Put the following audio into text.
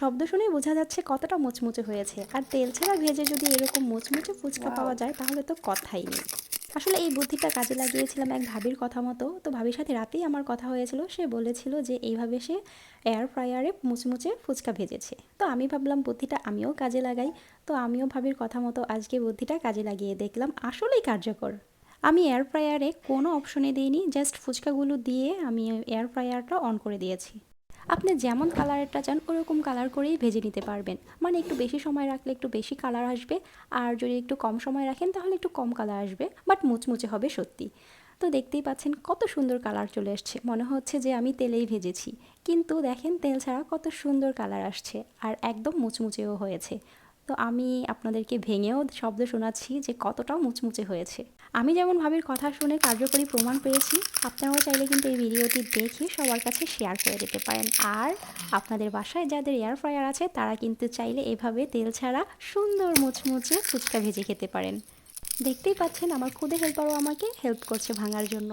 শব্দ শুনেই বোঝা যাচ্ছে কতটা মুচমুচে হয়েছে। আর তেল ছাড়া ভেজে যদি এরকম মুচমুচে ফুচকা পাওয়া যায় তাহলে তো কথাই নেই। আসলে এই বুদ্ধিটা কাজে লাগিয়েছিলাম এক ভাবির কথা মতো। তো ভাবির সাথে রাতেই আমার কথা হয়েছিল সে বলেছিল যে এইভাবে সে এয়ার ফ্রায়ারে মুচমুচে ফুচকা ভেজেছে। তো আমি ভাবলাম বুদ্ধিটা আমিও কাজে লাগাই। তো আমিও ভাবির কথা মতো আজকে বুদ্ধিটা কাজে লাগিয়ে দেখলাম আসলেই কার্যকর। আমি এয়ার ফ্রায়ারে কোনো অপশনে দিইনি জাস্ট ফুচকাগুলো দিয়ে আমি এয়ার ফ্রায়ারটা অন করে দিয়েছি। আপনি যেমন কালারেরটা চান, ওরকম কালার করেই ভেজে নিতে পারবেন। মানে একটু বেশি সময় রাখলে একটু বেশি কালার আসবে, আর যদি একটু কম সময় রাখেন, তাহলে একটু কম কালার আসবে, বাট মুচমুচে হবে সত্যি। তো দেখতেই পাচ্ছেন কত সুন্দর কালার চলে আসছে। মনে হচ্ছে যে আমি তেলেই ভেজেছি। কিন্তু দেখেন তেল ছাড়া কত সুন্দর কালার আসছে, আর একদম মুচমুচেও হয়েছে। তো আমি আপনাদেরকে ভেঙেও শব্দ শোনাচ্ছি যে কতটাও মুচমুচে হয়েছে। আমি যেমন ভাবির কথা শুনে কার্যকরী প্রমাণ পেয়েছি, আপনারাও চাইলে কিন্তু এই ভিডিওটি দেখে সবার কাছে শেয়ার করে দিতে পারেন। আর আপনাদের বাসায় যাদের এয়ার ফ্রায়ার আছে, তারা কিন্তু চাইলে এভাবে তেল ছাড়া সুন্দর মুচমুচে ফুচকা ভেজে খেতে পারেন। দেখতেই পাচ্ছেন, আমার খুদে হেল্পারও আমাকে হেল্প করছে ভাঙার জন্য।